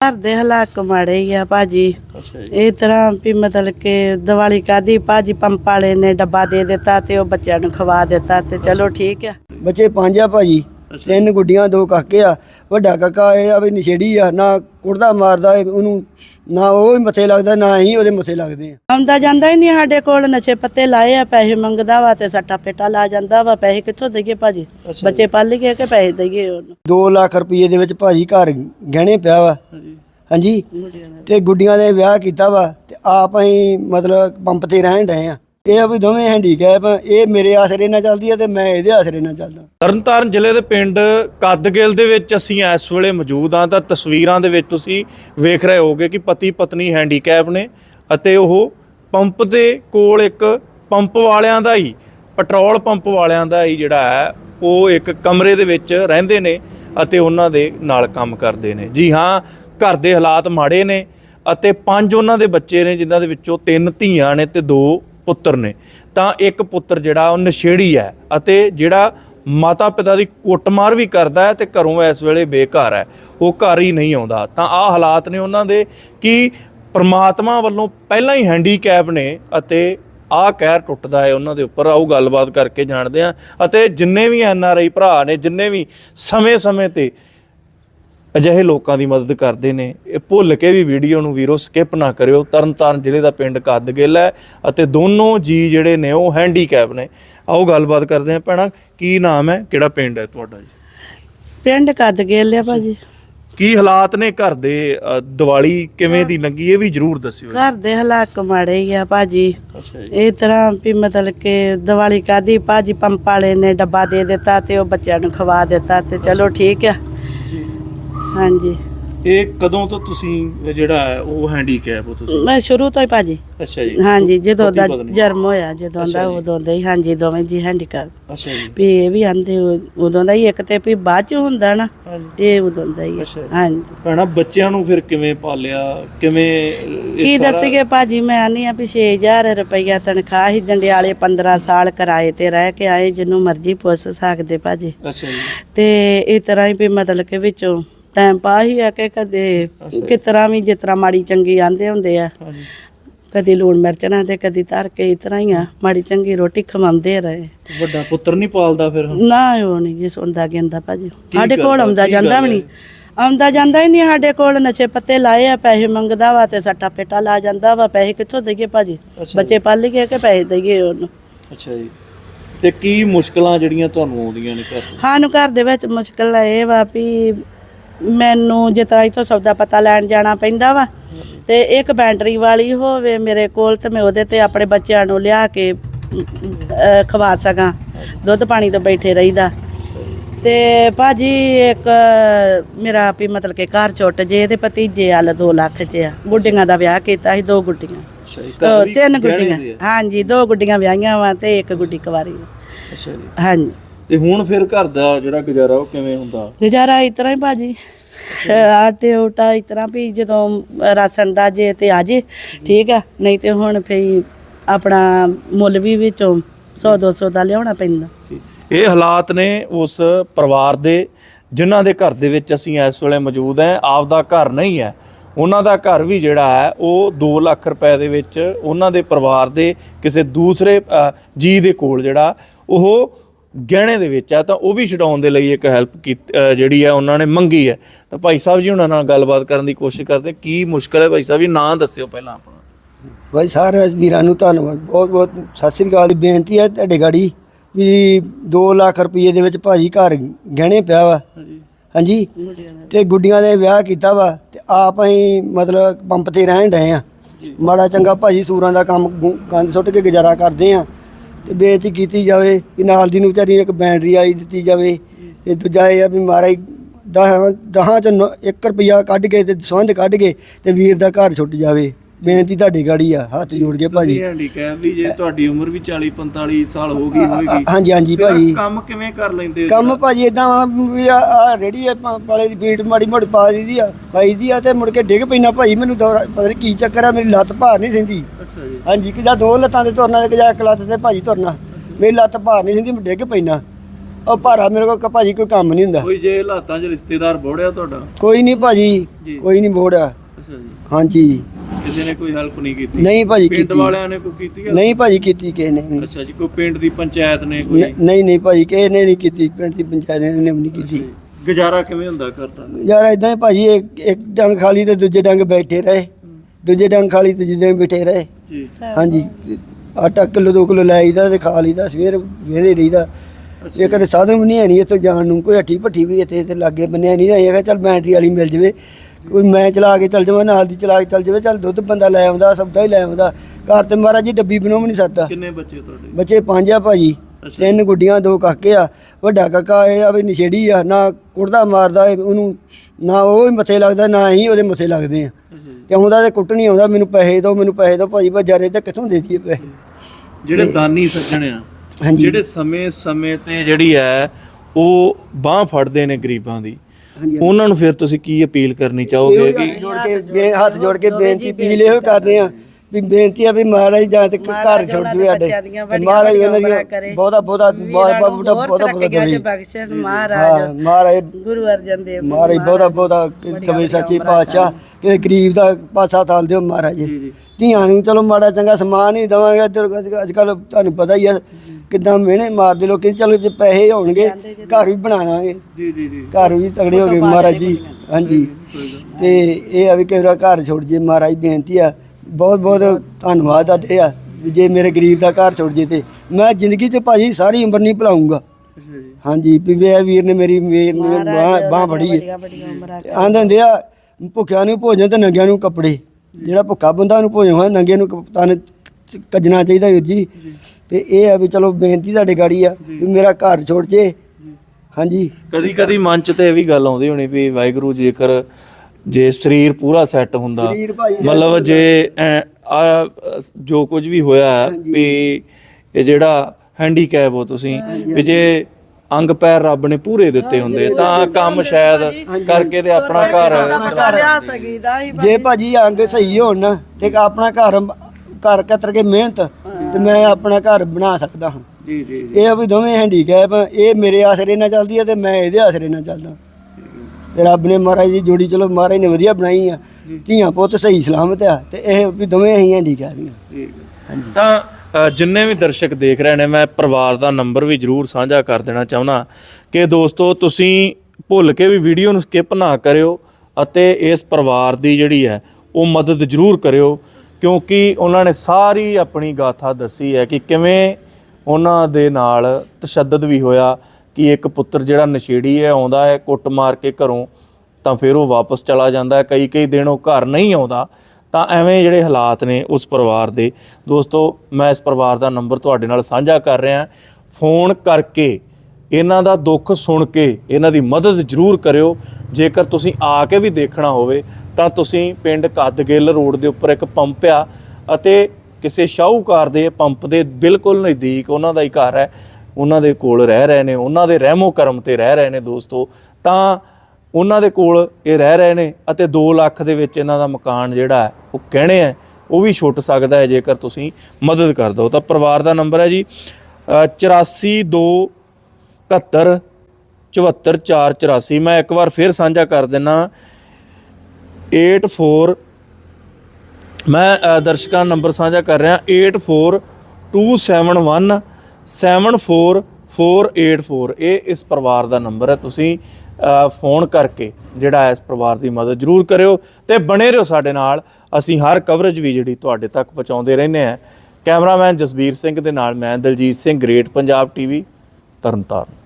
ਘਰ ਦੇ ਹਾਲਾਤ ਮਾੜੇ ਹੀ ਆ ਭਾਜੀ। ਅੱਛਾ ਜੀ। ਇਹ ਤਰ੍ਹਾਂ ਵੀ ਮਤਲਬ ਕਿ ਦੀਵਾਲੀ ਕਾਦੀ ਭਾਜੀ ਪੰਪ ਵਾਲੇ ਨੇ ਡੱਬਾ ਦੇ ਦਿੱਤਾ ਤੇ ਉਹ ਬੱਚਿਆਂ ਨੂੰ ਖਵਾ ਦਿੱਤਾ ਤੇ ਚਲੋ ਠੀਕ ਆ। ਬੱਚੇ ਪੰਜ ਆ ਭਾਜੀ। ਤਿੰਨ ਗੁੱਡੀਆਂ ਦੋ ਕਾਕੇ ਆ ਵੱਡਾ ਕਾਕਾ ਇਹ ਆ ਵੀ ਨਸ਼ੇੜੀ ਆ ਨਾ ਕੁੜਦਾ ਮਾਰਦਾ ਉਹਨੂੰ ਨਾ ਉਹ ਹੀ ਮੱਥੇ ਲੱਗਦਾ ਨਾ ਹੀ ਉਹਦੇ ਮੱਥੇ ਲੱਗਦੇ ਆ। ਆਉਂਦਾ ਜਾਂਦਾ ਹੀ ਨਹੀਂ ਸਾਡੇ ਕੋਲ ਨਸ਼ੇ ਪੱਤੇ ਲਾਏ ਆ ਪੈਸੇ ਮੰਗਦਾ ਵਾ ਤੇ ਸੱਟਾ ਪੇਟਾ ਲਾ ਜਾਂਦਾ ਵਾ ਪੈਸੇ ਕਿੱਥੋਂ ਦੇਈਏ ਭਾਜੀ? ਬੱਚੇ ਪੱਲ ਗਏ ਕਿ ਪੈਸੇ ਦੇਈਏ ਉਹਨੂੰ? 2 ਲੱਖ ਰੁਪਏ ਦੇ ਵਿੱਚ ਭਾਜੀ ਘਰ ਗਹਿਣੇ ਪਿਆ ਵਾ। ਹਾਂਜੀ। ਤੇ ਗੁੱਡੀਆਂ ਦੇ ਵਿਆਹ ਕੀਤਾ ਵਾ ਤੇ ਆਪ ਅਸੀਂ ਮਤਲਬ ਪੰਪ ਤੇ ਰਹਿਣ ਡਏ ਆ। ਇਹ ਆ ਵੀ ਦੋਵੇਂ ਹੈਂਡੀਕੈਪ ਆ, ਇਹ ਮੇਰੇ ਆਸਰੇ ਨਾਲ ਚੱਲਦੀ ਹੈ ਤੇ ਮੈਂ ਇਹਦੇ ਆਸਰੇ ਨਾਲ ਚੱਲਦਾ। ਤਰਨਤਾਰਨ ਜ਼ਿਲ੍ਹੇ ਦੇ ਪਿੰਡ ਕੱਦਗਿੱਲ ਦੇ ਵਿੱਚ ਅਸੀਂ ਇਸ ਵੇਲੇ ਮੌਜੂਦ ਹਾਂ ਤਾਂ ਤਸਵੀਰਾਂ ਦੇ ਵਿੱਚ ਤੁਸੀਂ ਵੇਖ ਰਹੇ ਹੋਗੇ ਕਿ ਪਤੀ ਪਤਨੀ ਹੈਂਡੀਕੈਪ ਨੇ ਅਤੇ ਉਹ ਪੰਪ ਦੇ ਕੋਲ ਇੱਕ ਪੰਪ ਵਾਲਿਆਂ ਦਾ ਹੀ ਪੈਟਰੋਲ ਪੰਪ ਵਾਲਿਆਂ ਦਾ ਹੀ ਜਿਹੜਾ ਹੈ ਉਹ ਇੱਕ ਕਮਰੇ ਦੇ ਵਿੱਚ ਰਹਿੰਦੇ ਨੇ ਅਤੇ ਉਹਨਾਂ ਦੇ ਨਾਲ ਕੰਮ ਕਰਦੇ ਨੇ। ਜੀ ਹਾਂ ਘਰ ਦੇ ਹਾਲਾਤ ਮਾੜੇ ਨੇ ਅਤੇ ਪੰਜ ਉਹਨਾਂ ਦੇ ਬੱਚੇ ਨੇ ਜਿਨ੍ਹਾਂ ਦੇ ਵਿੱਚੋਂ ਤਿੰਨ ਧੀਆਂ ਨੇ ਤੇ ਦੋ ਪੁੱਤਰ ਨੇ, ਤਾਂ ਇੱਕ ਪੁੱਤਰ ਜਿਹੜਾ ਉਹ ਨਸ਼ੇੜੀ ਹੈ ਅਤੇ ਜਿਹੜਾ ਮਾਤਾ ਪਿਤਾ ਦੀ ਕੁੱਟਮਾਰ ਵੀ ਕਰਦਾ ਹੈ ਤੇ ਘਰੋਂ ਇਸ ਵੇਲੇ ਬੇਘਰ ਹੈ, ਉਹ ਘਰ ਹੀ ਨਹੀਂ ਆਉਂਦਾ। ਤਾਂ ਆਹ ਹਾਲਾਤ ਨੇ ਉਹਨਾਂ ਦੇ ਕਿ ਪਰਮਾਤਮਾ ਵੱਲੋਂ ਪਹਿਲਾਂ ਹੀ ਹੈਂਡੀਕੈਪ ਨੇ ਅਤੇ ਆਹ ਕਹਿਰ ਟੁੱਟਦਾ ਹੈ ਉਹਨਾਂ ਦੇ ਉੱਪਰ। ਆਓ ਗੱਲਬਾਤ ਕਰਕੇ ਜਾਣਦੇ ਹਾਂ ਅਤੇ ਜਿੰਨੇ ਵੀ ਐਨ ਆਰ ਆਈ ਭਰਾ ਨੇ, ਜਿੰਨੇ ਵੀ ਸਮੇਂ-ਸਮੇਂ ਤੇ ਅਜਿਹੇ ਲੋਕਾਂ ਦੀ ਮਦਦ ਕਰਦੇ ਨੇ। ਇਹ ਭੁੱਲ ਕੇ ਵੀ ਵੀਡੀਓ ਨੂੰ ਵੀਰੋ ਸਕਿਪ ਨਾ ਕਰਿਓ। ਤਰਨਤਾਰਨ ਜ਼ਿਲ੍ਹੇ ਦਾ ਪਿੰਡ ਕੱਦਗਿੱਲ ਹੈ ਅਤੇ ਦੋਨੋਂ ਜੀ ਜਿਹੜੇ ਨੇ ਉਹ ਹੈਂਡੀਕੈਪ ਨੇ। ਆਓ ਗੱਲਬਾਤ ਕਰਦੇ ਹਾਂ। ਭੈਣਾ ਕੀ ਨਾਮ ਹੈ? ਕਿਹੜਾ ਪਿੰਡ ਹੈ ਤੁਹਾਡਾ ਜੀ? ਪਿੰਡ ਕੱਦ ਗਏ ਲਿਆ ਭਾਜੀ। ਕੀ ਹਾਲਾਤ ਨੇ ਘਰ ਦੇ? ਅ, ਦੀਵਾਲੀ ਕਿਵੇਂ ਦੀ ਲੰਗੀ ਇਹ ਵੀ ਜਰੂਰ ਦੱਸਿਓ ਘਰ ਦੇ ਹਾਲਾਤ ਮਾੜੇ ਹੀ ਆ ਭਾਜੀ। ਅੱਛਾ ਇਹ ਤਰ੍ਹਾਂ ਵੀ ਮਤਲਬ ਕਿ ਦੀਵਾਲੀ ਕਾਦੀ ਭਾਜੀ ਪੰਪ ਵਾਲੇ ਨੇ ਡੱਬਾ ਦੇ ਦਿੱਤਾ ਤੇ ਉਹ ਬੱਚਿਆਂ ਨੂੰ ਖਵਾ ਦਿੱਤਾ ਤੇ ਚਲੋ ਠੀਕ ਆ। ਹਾਂਜੀ। ਇਹ ਕਦੋਂ ਤੋਂ ਤੁਸੀਂ ਜਿਹੜਾ ਹੈ ਉਹ ਹੈਂਡੀਕੈਪ ਹੋ ਤੁਸੀਂ? ਮੈਂ ਸ਼ੁਰੂ ਤੋਂ ਹੀ ਭਾਜੀ। ਅੱਛਾ ਜੀ। ਹਾਂਜੀ ਜਦੋਂ ਦਾ ਪਤੀ ਪਤਨੀ। ਜਨਮ ਹੋਇਆ ਜਦੋਂ ਅੱਛਾ ਦਾ ਜੀ। ਉਦੋਂ ਦਾ ਹੀ ਹਾਂਜੀ ਦੋਵੇਂ ਜੀ ਹੈਂਡੀਕੈਪ ਅੱਛਾ ਜੀ। ਵੀ ਇਹ ਵੀ ਆਂਦੇ ਉਦੋਂ ਦਾ ਹੀ ਇੱਕ ਤੇ ਵੀ ਬਾਅਦ ਚ ਹੁੰਦਾ ਨਾ ਹਾਂਜੀ। ਇਹ ਉਦੋਂ ਦਾ ਹੀ ਆ। ਅੱਛਾ ਜੀ। ਹਾਂਜੀ। ਭੈਣਾ ਬੱਚਿਆਂ ਨੂੰ ਫਿਰ ਕਿਵੇਂ ਪਾਲਿਆ? ਕਿਵੇਂ ਇਹ ਕੀ ਸਾਰਾ- ਦੱਸੀਏ ਭਾਜੀ ਮੈਂ ਆਨੀ ਆ ਵੀ 6000 ਰੁਪਈਆ ਤਨਖਾਹ ਹੀ ਜੰਡਿਆਲੇ 15 ਸਾਲ ਕਿਰਾਏ ਤੇ ਰਹਿ ਕੇ ਆਏ ਜਿੰਨੂੰ ਮਰਜ਼ੀ ਪੁੱਛ ਸਕਦੇ ਭਾਜੀ। ਅੱਛਾ ਜੀ। ਤੇ ਇਸ ਤਰ੍ਹਾਂ ਹੀ ਵੀ ਮਤਲਬ ਕਿ ਵਿੱਚੋਂ ਟਾਈਮ ਪਾ ਹੀ ਆ ਕਿ ਕਦੇ ਕਿਸ ਤਰ੍ਹਾਂ ਵੀ ਜਿਸ ਤਰ੍ਹਾਂ ਮਾੜੀ ਚੰਗੀ ਆਂਦੇ ਹੁੰਦੇ ਆ। ਹਾਂਜੀ। ਕਦੀ ਲੂਣ ਮਿਰਚਾਂ ਤੇ ਕਦੀ ਧਰ ਕੇ ਇਸ ਤਰ੍ਹਾਂ ਹੀ ਆ। ਮਾੜੀ ਚੰਗੀ ਰੋਟੀ ਖਵਾਉਂਦੇ ਰਹੇ। ਵੱਡਾ ਪੁੱਤਰ ਨਹੀਂ ਪਾਲਦਾ ਫਿਰ ਹੁਣ? ਨਾ ਉਹ ਨਹੀਂ ਜੀ ਸੁਣਦਾ ਗਿੰਦਾ ਭਾਜੀ। ਸਾਡੇ ਕੋਲ? ਆਉਂਦਾ ਜਾਂਦਾ ਵੀ ਨਹੀਂ। ਆਉਂਦਾ ਜਾਂਦਾ ਹੀ ਨਹੀਂ ਸਾਡੇ ਕੋਲ। ਨਸ਼ੇ ਪੱਤੇ ਲਾਏ ਆ ਪੈਸੇ ਮੰਗਦਾ ਵਾ ਤੇ ਸੱਟਾ ਪੇਟਾ ਲਾ ਜਾਂਦਾ ਵਾ। ਪੈਸੇ ਕਿੱਥੋਂ ਦੇਈਏ ਭਾਜੀ? ਅੱਛਾ ਬੱਚੇ ਪੱਲ ਗਏ ਕਿ ਪੈਸੇ ਦੇਈਏ ਉਹਨੂੰ? ਅੱਛਾ ਜੀ। ਤੇ ਕੀ ਮੁਸ਼ਕਲਾਂ ਜਿਹੜੀਆਂ ਤੁਹਾਨੂੰ ਆਉਂਦੀਆਂ ਨੇ ਘਰ? ਸਾਨੂੰ ਘਰ ਦੇ ਵਿੱਚ ਮੁਸ਼ਕਲ ਇਹ ਵਾ ਵੀ ਮੈਨੂੰ ਤਰ੍ਹਾਂ ਇੱਥੋਂ ਸੌਦਾ ਪਤਾ ਲੈਣ ਜਾਣਾ ਪੈਂਦਾ ਵਾ ਤੇ ਇੱਕ ਬੈਟਰੀ ਵਾਲੀ ਹੋਵੇ ਮੇਰੇ ਕੋਲ ਤੇ ਮੈਂ ਉਹਦੇ ਤੇ ਆਪਣੇ ਬੱਚਿਆਂ ਨੂੰ ਲਿਆ ਕੇ ਖਵਾ ਸਕਾਂ ਦੁੱਧ ਪਾਣੀ ਤੋਂ ਬੈਠੇ ਰਹੀਦਾ। ਤੇ ਭਾਜੀ ਇੱਕ ਮੇਰਾ ਵੀ ਮਤਲਬ ਕਿ ਘਰ ਛੁੱਟ ਜੇ ਤੇ ਭਤੀਜੇ ਵੱਲ 2 ਲੱਖ ਚ ਆ। ਗੁੱਡੀਆਂ ਦਾ ਵਿਆਹ ਕੀਤਾ ਸੀ ਦੋ ਗੁੱਡੀਆਂ। ਤਿੰਨ ਗੁੱਡੀਆਂ? ਹਾਂਜੀ ਦੋ ਗੁੱਡੀਆਂ ਵਿਆਹੀਆਂ ਵਾ ਤੇ ਇੱਕ ਗੁੱਡੀ ਕੁਵਾਰੀ। ਆ। ਅੱਛਾ ਜੀ। ਹਾਂਜੀ। ਤੇ ਹੁਣ ਫਿਰ ਘਰ ਦਾ ਜਿਹੜਾ ਗੁਜ਼ਾਰਾ ਉਹ ਕਿਵੇਂ ਹੁੰਦਾ? ਗੁਜ਼ਾਰਾ ਇਸ ਤਰ੍ਹਾਂ ਹੀ ਭਾਜੀ। ਆਟੇ ਉਟਾ ਇਸ ਤਰ੍ਹਾਂ ਵੀ ਜਦੋਂ ਰਾਸ਼ਨ ਦਾ ਜੇ ਤੇ ਆ ਜੇ ਠੀਕ ਆ। ਨਹੀਂ ਤੇ ਹੁਣ ਫੇ ਆਪਣਾ ਮੁੱਲ ਵੀ ਵਿੱਚੋਂ 100 200 ਦਾ ਲਿਆਉਣਾ ਪੈਂਦਾ। ਇਹ ਹਾਲਾਤ ਨੇ ਉਸ ਪਰਿਵਾਰ ਦੇ ਜਿਨ੍ਹਾਂ ਦੇ ਘਰ ਦੇ ਵਿੱਚ ਅਸੀਂ ਇਸ ਵੇਲੇ ਮੌਜੂਦ ਹਾਂ। ਆਪਦਾ ਘਰ ਨਹੀਂ ਹੈ। ਉਹਨਾਂ ਦਾ ਘਰ ਵੀ ਜਿਹੜਾ ਹੈ ਉਹ 2 ਲੱਖ ਰੁਪਏ ਦੇ ਵਿੱਚ ਉਹਨਾਂ ਦੇ ਪਰਿਵਾਰ ਦੇ ਕਿਸੇ ਦੂਸਰੇ ਜੀ ਦੇ ਕੋਲ ਜਿਹੜਾ ਉਹ ਗਹਿਣੇ ਦੇ ਵਿੱਚ ਹੈ ਤਾਂ ਉਹ ਵੀ ਛਡਾਉਣ ਦੇ ਲਈ ਇੱਕ ਹੈਲਪ ਜਿਹੜੀ ਹੈ ਉਹਨਾਂ ਨੇ ਮੰਗੀ ਹੈ। ਤਾਂ ਭਾਈ ਸਾਹਿਬ ਜੀ ਉਹਨਾਂ ਨਾਲ ਗੱਲਬਾਤ ਕਰਨ ਦੀ ਕੋਸ਼ਿਸ਼ ਕਰਦੇ। ਕੀ ਮੁਸ਼ਕਲ ਹੈ ਭਾਈ ਸਾਹਿਬ ਜੀ? ਨਾਂ ਦੱਸਿਓ ਪਹਿਲਾਂ ਆਪਣਾ। ਭਾਈ ਸਾਰੇ ਵੀਰਾਂ ਨੂੰ ਧੰਨਵਾਦ। ਬਹੁਤ ਬਹੁਤ ਸਤਿ ਸ੍ਰੀ ਅਕਾਲ ਦੀ ਬੇਨਤੀ ਹੈ ਤੁਹਾਡੇ ਗਾੜੀ ਵੀ 2 ਲੱਖ ਰੁਪਏ ਦੇ ਵਿੱਚ ਭਾਜੀ ਘਰ ਗਹਿਣੇ ਪਿਆ ਵਾ। ਹਾਂਜੀ। ਹਾਂਜੀ? ਤੇ ਗੁੱਡੀਆਂ ਦੇ ਵਿਆਹ ਕੀਤਾ ਵਾ ਤੇ ਆਪ ਅਸੀਂ ਮਤਲਬ ਪੰਪ ਤੇ ਰਹਿਣ ਡਏ ਆ। ਮਾੜਾ ਚੰਗਾ ਭਾਜੀ ਸੂਰਾਂ ਦਾ ਕੰਮ ਗੰਦ ਸੁੱਟ ਕੇ ਗੁਜ਼ਾਰਾ ਕਰਦੇ ਆ। ਤੇ ਬੇਨਤੀ ਕੀਤੀ ਜਾਵੇ ਕਿ ਨਾਲ ਦੀ ਨੂੰ ਵਿਚਾਰੀ ਨੂੰ ਇੱਕ ਬੈਟਰੀ ਆਈ ਦਿੱਤੀ ਜਾਵੇ ਤੇ ਦੂਜਾ ਇਹ ਆ ਵੀ ਮਹਾਰਾਜ ਦਹਾਂ ਦਹਾਂ ਚ 1 ਰੁਪਿਆ ਕੱਢ ਕੇ ਤੇ ਸੰਧ ਕੱਢ ਕੇ ਤੇ ਵੀਰ ਦਾ ਘਰ ਛੁੱਟ ਜਾਵੇ। ਬੇਨਤੀ ਤੁਹਾਡੀ ਗਾੜੀ ਆ ਹੱਥ ਜੋੜ ਕੇ ਭਾਜੀ। ਤੁਸੀਂ ਹੈਂਡੀਕੈਪ ਵੀ ਜੇ ਤੁਹਾਡੀ ਉਮਰ ਵੀ 40 45 ਸਾਲ ਹੋ ਗਈ ਹੋਵੇਗੀ ਹਾਂਜੀ ਹਾਂਜੀ ਫਿਰ ਭਾਜੀ। ਕੰਮ ਕਿਵੇਂ ਕਰ ਲੈਂਦੇ ਹੋ ਕੰਮ ਭਾਜੀ ਇਦਾਂ ਆ ਆ ਰੇੜੀ ਆ ਪਾ- ਪਾਲੇ ਦੀ ਫੀਟ ਮਾੜੀ ਮੋਟੀ ਪਾ ਦੀ ਆ ਪਾਈ ਦੀ ਆ ਤੇ ਮੁੜ ਕੇ ਡਿੱਗ ਪੈਣਾ ਭਾਜੀ ਮੈਨੂੰ ਦੌਰਾ ਪਤਾ ਨਹੀਂ ਕੀ ਚੱਕਰ ਆ ਮੇਰੀ ਲੱਤ ਭਾਰ ਨਹੀਂ ਸਿੰਦੀ। ਅੱਛਾ ਜੀ। ਹਾਂਜੀ ਦੋ ਲੱਤਾਂ ਤੇ ਤੁਰਨਾ ਤੇ ਕਿ ਜਾਂ ਇੱਕ ਲੱਤ ਤੇ ਭਾਜੀ ਤੁਰਨਾ ਮੇਰੀ ਲੱਤ ਭਾਰ ਨਹੀਂ ਸਿੰਦੀ ਮੈਂ ਡਿੱਗ ਪੈਣਾ। ਉਹ ਭਾਰਾ ਮੇਰੇ ਕੋਲ ਕ- ਭਾਜੀ ਕੋਈ ਕੰਮ ਨਹੀਂ ਹੁੰਦਾ। ਕੋਈ ਜੇ ਹਾਲਾਤਾਂ 'ਚ ਰਿਸ਼ਤੇਦਾਰ ਬੋੜਿਆ ਤੁਹਾਡਾ? ਕੋਈ ਨਹੀਂ ਭਾਜੀ ਜੀ। ਕੋਈ ਨਹੀਂ ਬੋੜਿਆ। ਅੱਛਾ ਜੀ। ਹਾਂਜੀ। ਕਿਸੇ ਨੇ ਕੋਈ ਹੈਲਪ ਨਹੀਂ ਕੀਤੀ? ਨਹੀਂ ਭਾਜੀ ਪਿੰਡ ਕੀਤੀ। ਵਾਲਿਆਂ ਨੇ ਕੋਈ ਕੀਤੀ ਹੈ ਨਹੀਂ ਭਾਜੀ ਕੀਤੀ ਕਿਸੇ ਨੇ ਵੀ। ਅੱਛਾ ਜੀ ਕੋਈ ਪਿੰਡ ਦੀ ਪੰਚਾਇਤ ਨੇ ਕੋਈ? ਨ- ਨਹੀਂ ਨਹੀਂ ਭਾਜੀ ਕਿਸੇ ਨੇ ਨਹੀਂ ਕੀਤੀ। ਪਿੰਡ ਦੀ ਪੰਚਾਇਤ ਨੇ ਵੀ ਨਹੀਂ ਕੀਤੀ। ਗੁਜ਼ਾਰਾ ਕਿਵੇਂ ਹੁੰਦਾ ਕਰਦਾ ਯਾਰ ਇਦਾਂ ਹੀ ਭਾਜੀ ਇੱਕ ਇੱਕ ਡੰਗ ਖਾਲੀ ਤੇ ਦੂਜੇ ਡੰਗ ਬੈਠੇ ਰਹੇ। ਦੂਜੇ ਡੰਗ ਖਾਲੀ ਤੇ ਜਿੱਦਾਂ ਬੈਠੇ ਰਹੇ। ਜੀ। ਹਾਂਜੀ। ਆਟਾ ਕਿਲੋ ਦੋ ਕਿਲੋ ਲੈ ਆਈਦਾ ਤੇ ਖਾ ਲਈਦਾ ਸਵੇਰ ਵੇਲੇ ਰਹੀਦਾ। ਇਹ ਕਦੇ ਸਾਧਨ ਵੀ ਨਹੀਂ ਹੈ ਨਹੀਂ ਇੱਥੋਂ ਜਾਣ ਨੂੰ ਕੋਈ ਹੱਠੀ ਭੱਠੀ ਵੀ ਇੱਥੇ ਤੇ ਲਾਗੇ ਬੰਨਿਆ ਨਹੀਂ ਹੈਗਾ ਚੱਲ ਬੈਟਰੀ ਵਾਲੀ ਮਿਲ ਜਵੇ। ਕੋਈ ਮੈਂ ਚਲਾ ਕੇ ਚੱਲ ਜਾਵਾਂ ਨਾਲ ਦੀ ਚਲਾ ਕੇ ਚੱਲ ਜਾਵੇ ਚੱਲ ਦੁੱਧ ਬੰਦਾ ਲੈ ਆਉਂਦਾ ਸਬਦਾ ਹੀ ਲੈ ਆਉਂਦਾ। ਘਰ ਤੇ ਮਹਾਰਾਜ ਜੀ ਡੱਬੀ ਬਣਾਉ ਵੀ ਨਹੀਂ ਸਕਦਾ ਕਿੰਨੇ ਬੱਚੇ ਤੁਹਾਡੇ? ਬੱਚੇ ਪੰਜ ਆ ਭਾਜੀ। ਤਿੰਨ ਗੁੱਡੀਆਂ ਦੋ ਕਾਕੇ ਆ ਵੱਡਾ ਕਾਕਾ ਇਹ ਆ ਵੀ ਨਸ਼ੇੜੀ ਆ ਨਾ ਕੁੱਟਦਾ ਮਾਰਦਾ ਇਹ ਉਹਨੂੰ ਨਾ ਉਹ ਹੀ ਮੱਥੇ ਲੱਗਦਾ ਨਾ ਹੀ ਉਹਦੇ ਮੱਥੇ ਲੱਗਦੇ ਆ। ਤੇ ਆਉਂਦਾ ਤੇ ਕੁੱਟ ਨਹੀਂ ਆਉਂਦਾ ਮੈਨੂੰ ਪੈਸੇ ਦਿਓ ਮੈਨੂੰ ਪੈਸੇ ਦਿਓ ਭਾਜੀ ਬਜਾਰੇ ਤੇ ਕਿੱਥੋਂ ਦੇ ਦਈਏ ਪੈਸੇ? ਜਿਹੜੇ ਦਾਨੀ ਸੱਜਣ ਆ ਜਿਹੜੇ ਸਮੇਂ ਸਮੇਂ ਤੇ ਜਿਹੜੀ ਹੈ ਉਹ ਬਾਹ ਫੜਦੇ ਨੇ ਗਰੀਬਾਂ ਦੀ। ਉਹਨਾਂ ਨੂੰ ਫਿਰ ਤੁਸੀਂ ਕੀ ਅਪੀਲ ਕਰਨੀ ਚਾਹੋਗੇ ਕਿ ਹੱਥ ਜੋੜ ਕੇ ਬੇ- ਹੱਥ ਜੋੜ ਕੇ ਬੇਨਤੀ ਪੀਲ ਇਹੋ ਕਰਦੇ ਆ ਵੀ ਬੇਨਤੀ ਆ ਵੀ ਮਹਾਰਾਜ ਜਾਂ ਤੇ ਘਰ ਛੱਡ ਜਵੇ ਸਾਡੇ। ਬੱਚਿਆਂ ਦੀਆਂ ਤੇ ਮਹਾਰਾਜ ਦੀਆਂ ਕਰੇ। ਬਹੁਤਾ ਬਹੁਤਾ ਬਹੁਤ ਬਹੁਤ ਬਹੁਤਾ ਬਹੁਤਾ ਚ ਦੇਵੇ ਬਖਸ਼ਣ ਮਹਾਰਾਜ ਹਾਂ ਮਹਾਰਾਜ। ਗੁਰੂ ਅਰਜਨ ਦੇਵ ਜੀ ਮਹਾਰਾਜ ਬਹੁਤਾ ਬਹੁਤਾ ਦਵੇ ਸੱਚੇ ਪਾਤਸ਼ਾਹ ਕਿ ਗਰੀਬ ਦਾ ਪਾਸਾ ਥਾਲ ਦਿਓ ਮਹਾਰਾਜ ਜੀ। ਧੀਆਂ ਨੂੰ ਚਲੋ ਮਾੜਾ ਚੰਗਾ ਸਮਾਨ ਹੀ ਦਵਾਂਗੇ। ਅੱਜ ਕੱਲ ਤੁਹਾਨੂੰ ਪਤਾ ਹੀ ਆ ਕਿਦਾਂ ਮਿਹਣੇ ਮਾਰਦੇ ਲੋਕੀ ਚਲੋ ਜੇ ਪੈਸੇ ਹੋਣਗੇ ਘਰ ਵੀ ਬਣਾਵਾਂਗੇ। ਜੀ ਜੀ ਜੀ। ਘਰ ਵੀ ਤਗੜੇ ਹੋ ਗਏ ਮਹਾਰਾਜ ਜੀ। ਹਾਂਜੀ। ਤੇ ਇਹ ਆ ਵੀ ਕਿ ਮੇਰਾ ਘਰ ਛੁੱਟ ਜੇ ਮਹਾਰਾਜ ਬੇਨਤੀ ਆ। ਬਹੁਤ ਬਹੁਤ ਧੰਨਵਾਦ ਤੁਹਾਡੇ ਆ ਵੀ ਜੇ ਮੇਰੇ ਗਰੀਬ ਦਾ ਘਰ ਛੁੱਟ ਜੇ ਤੇ। ਮੈਂ ਜ਼ਿੰਦਗੀ 'ਚ ਭਾਜੀ ਸਾਰੀ ਉਮਰ ਨਹੀਂ ਭੁਲਾਉਂਗਾ ਅੱਛਾ ਜੀ। ਹਾਂਜੀ ਵੀ ਵੇ ਵੀਰ ਨੇ ਮੇਰੀ ਵੀਰ ਨੇ ਬਾਹ ਬਾਹ ਫੜੀ ਹੈ ਆਂਦੇ ਹੁੰਦੇ ਆ ਭੁੱਖਿਆਂ ਨੂੰ ਭੋਜਨ ਤੇ ਨੰਗਿਆਂ ਨੂੰ ਕੱਪੜੇ। ਜਿਹੜਾ ਭੁੱਖਾ ਬੰਦਾ ਉਹਨੂੰ ਭੋਜਨ ਹੋਇਆ ਨੰਗੇ ਨੂੰ ਕਪਤਾਨ ਕੱਜਣਾ ਚਾਹੀਦਾ ਵੀਰ ਜੀ। ਤੇ ਇਹ ਆ ਵੀ ਚਲੋ ਬੇਨਤੀ ਤੁਹਾਡੇ ਗਾੜੀ ਆ ਵੀ ਮੇਰਾ ਘਰ ਛੋੜ ਜੇ। ਹਾਂਜੀ। ਕਦੀ ਕਦੀ ਮਨ ਚ ਤੇ ਇਹ ਵੀ ਗੱਲ ਆਉਂਦੀ ਹੋਣੀ ਵੀ ਵਾਹਿਗੁਰੂ ਜੇਕਰ ਜੇ ਸਰੀਰ ਪੂਰਾ ਸੈੱਟ ਹੁੰਦਾ ਸਰੀਰ ਭਾਈ ਮਤਲਬ ਜੇ ਐਂ ਆ ਜੋ ਕੁਝ ਵੀ ਹੋਇਆ ਹੈ ਵੀ ਇਹ ਜਿਹੜਾ ਹੈਂਡੀਕੈਪ ਹੋ ਤੁਸੀਂ ਵੀ ਜੇ ਅੰਗ ਪੈਰ ਰੱਬ ਨੇ ਪੂਰੇ ਦਿੱਤੇ ਹੁੰਦੇ ਤਾਂ ਕੰਮ ਸ਼ਾਇਦ ਕਰਕੇ ਤੇ ਆਪਣਾ ਘਰ ਪਤਾ ਲਿਆ ਸਕੀਦਾ ਹੀ ਜੇ ਭਾਜੀ ਅੰਗ ਸਹੀ ਹੋਣ ਨਾ ਤੇ ਆਪਣਾ ਘਰ ਘਰ ਕਤਰ ਕੇ ਮਿਹਨਤ ਤੇ ਮੈਂ ਆਪਣਾ ਘਰ ਬਣਾ ਸਕਦਾ ਹਾਂ। ਜੀ ਜੀ ਇਹ ਆ ਵੀ ਦੋਵੇਂ ਹੈਂਡੀਕੈਪ ਆ, ਇਹ ਮੇਰੇ ਆਸਰੇ ਨਾਲ ਚੱਲਦੀ ਹੈ ਤੇ ਮੈਂ ਇਹਦੇ ਆਸਰੇ ਨਾਲ ਚੱਲਦਾ। ਤੇ ਰੱਬ ਨੇ ਮਹਾਰਾਜ ਦੀ ਜੋੜੀ ਚਲੋ ਮਹਾਰਾਜ ਨੇ ਵਧੀਆ ਬਣਾਈ ਆ। ਧੀਆਂ ਪੁੱਤ ਸਹੀ ਸਲਾਮਤ ਆ। ਤੇ ਇਹ ਵੀ ਦੋਵੇਂ ਅਸੀਂ ਹੈਂਡੀਕੈਪ ਹੀ ਆ ਜੀ ਤਾਂ ਅ, ਜਿੰਨੇ ਵੀ ਦਰਸ਼ਕ ਦੇਖ ਰਹੇ ਨੇ ਮੈਂ ਪਰਿਵਾਰ ਦਾ ਨੰਬਰ ਵੀ ਜਰੂਰ ਸਾਂਝਾ ਕਰ ਦੇਣਾ ਚਾਹੁੰਦਾ ਕਿ ਦੋਸਤੋ ਤੁਸੀਂ ਭੁੱਲ ਕੇ ਵੀ ਵੀਡੀਓ ਨੂੰ ਸਕਿਪ ਨਾ ਕਰਿਓ ਅਤੇ ਇਸ ਪਰਿਵਾਰ ਦੀ ਜਿਹੜੀ ਹੈ ਉਹ ਮਦਦ ਜਰੂਰ ਕਰਿਓ। ਕਿਉਂਕਿ ਉਹਨਾਂ ਨੇ ਸਾਰੀ ਆਪਣੀ ਗਾਥਾ ਦੱਸੀ ਹੈ ਕਿ ਕਿਵੇਂ ਉਹਨਾਂ ਦੇ ਨਾਲ ਤਸ਼ੱਦਦ ਵੀ ਹੋਇਆ ਕਿ ਇੱਕ ਪੁੱਤਰ ਜਿਹੜਾ ਨਸ਼ੇੜੀ ਹੈ, ਆਉਂਦਾ ਹੈ ਕੁੱਟ ਮਾਰ ਕੇ ਘਰੋਂ, ਤਾਂ ਫਿਰ ਉਹ ਵਾਪਸ ਚਲਾ ਜਾਂਦਾ ਹੈ। ਕਈ ਕਈ ਦਿਨ ਉਹ ਘਰ ਨਹੀਂ ਆਉਂਦਾ, ਤਾਂ ਐਵੇਂ ਜਿਹੜੇ ਹਾਲਾਤ ਨੇ ਉਸ ਪਰਿਵਾਰ ਦੇ। ਦੋਸਤੋ, ਮੈਂ ਇਸ ਪਰਿਵਾਰ ਦਾ ਨੰਬਰ ਤੁਹਾਡੇ ਨਾਲ ਸਾਂਝਾ ਕਰ ਰਿਹਾ। ਫੋਨ ਕਰਕੇ, ਇਹਨਾਂ ਦਾ ਦੁੱਖ ਸੁਣ ਕੇ, ਇਹਨਾਂ ਦੀ ਮਦਦ ਜ਼ਰੂਰ ਕਰਿਓ। ਜੇਕਰ ਤੁਸੀਂ ਆ ਕੇ ਵੀ ਦੇਖਣਾ ਹੋਵੇ ਤਾਂ ਤੁਸੀਂ ਪਿੰਡ ਕੱਦਗਿੱਲ ਰੋਡ ਦੇ ਉੱਪਰ ਇੱਕ ਪੰਪ ਆ ਅਤੇ ਕਿਸੇ ਸ਼ਾਹੂਕਾਰ ਦੇ ਪੰਪ ਦੇ ਬਿਲਕੁਲ ਨਜ਼ਦੀਕ ਉਹਨਾਂ ਦਾ ਹੀ ਘਰ ਹੈ ਉਹਨਾਂ ਦੇ ਕੋਲ ਰਹਿ ਰਹੇ ਨੇ ਉਹਨਾਂ ਦੇ ਰਹਿਮੋ ਕਰਮ ਤੇ ਰਹਿ ਰਹੇ ਨੇ ਦੋਸਤੋ। ਤਾਂ ਉਹਨਾਂ ਦੇ ਕੋਲ ਇਹ ਰਹਿ ਰਹੇ ਨੇ ਅਤੇ 2 ਲੱਖ ਦੇ ਵਿੱਚ ਇਹਨਾਂ ਦਾ ਮਕਾਨ ਜਿਹੜਾ ਉਹ ਕਹਿਣੇ ਹੈ ਉਹ ਵੀ ਛੁੱਟ ਸਕਦਾ ਹੈ ਜੇਕਰ ਤੁਸੀਂ ਮਦਦ ਕਰ ਦਿਓ। ਤਾਂ ਪਰਿਵਾਰ ਦਾ ਨੰਬਰ ਹੈ ਜੀ ਅ, 84 71 74484 ਮੈਂ ਇੱਕ ਵਾਰ ਫਿਰ ਸਾਂਝਾ ਕਰ ਦਿੰਨਾ 84 ਮੈਂ ਦਰਸ਼ਕਾਂ ਨੂੰ ਨੰਬਰ ਸਾਂਝਾ ਕਰ ਰਿਹਾ 84271 74484 ਇਹ ਇਸ ਪਰਿਵਾਰ ਦਾ ਨੰਬਰ ਹੈ, ਤੁਸੀਂ ਫੋਨ ਕਰਕੇ ਜਿਹੜਾ ਇਸ ਪਰਿਵਾਰ ਦੀ ਮਦਦ ਜ਼ਰੂਰ ਕਰਿਓ ਤੇ ਬਣੇ ਰਹੋ ਸਾਡੇ ਨਾਲ। ਅਸੀਂ ਹਰ ਕਵਰੇਜ ਵੀ ਜਿਹੜੀ ਤੁਹਾਡੇ ਤੱਕ ਪਹੁੰਚਾਉਂਦੇ ਰਹਿੰਦੇ ਆ ਕੈਮਰਾਮੈਨ ਜਸਬੀਰ ਸਿੰਘ ਦੇ ਨਾਲ ਮੈਂ ਦਲਜੀਤ ਸਿੰਘ ਗ੍ਰੇਟ ਪੰਜਾਬ ਟੀਵੀ ਤਰਨਤਾਰਨ।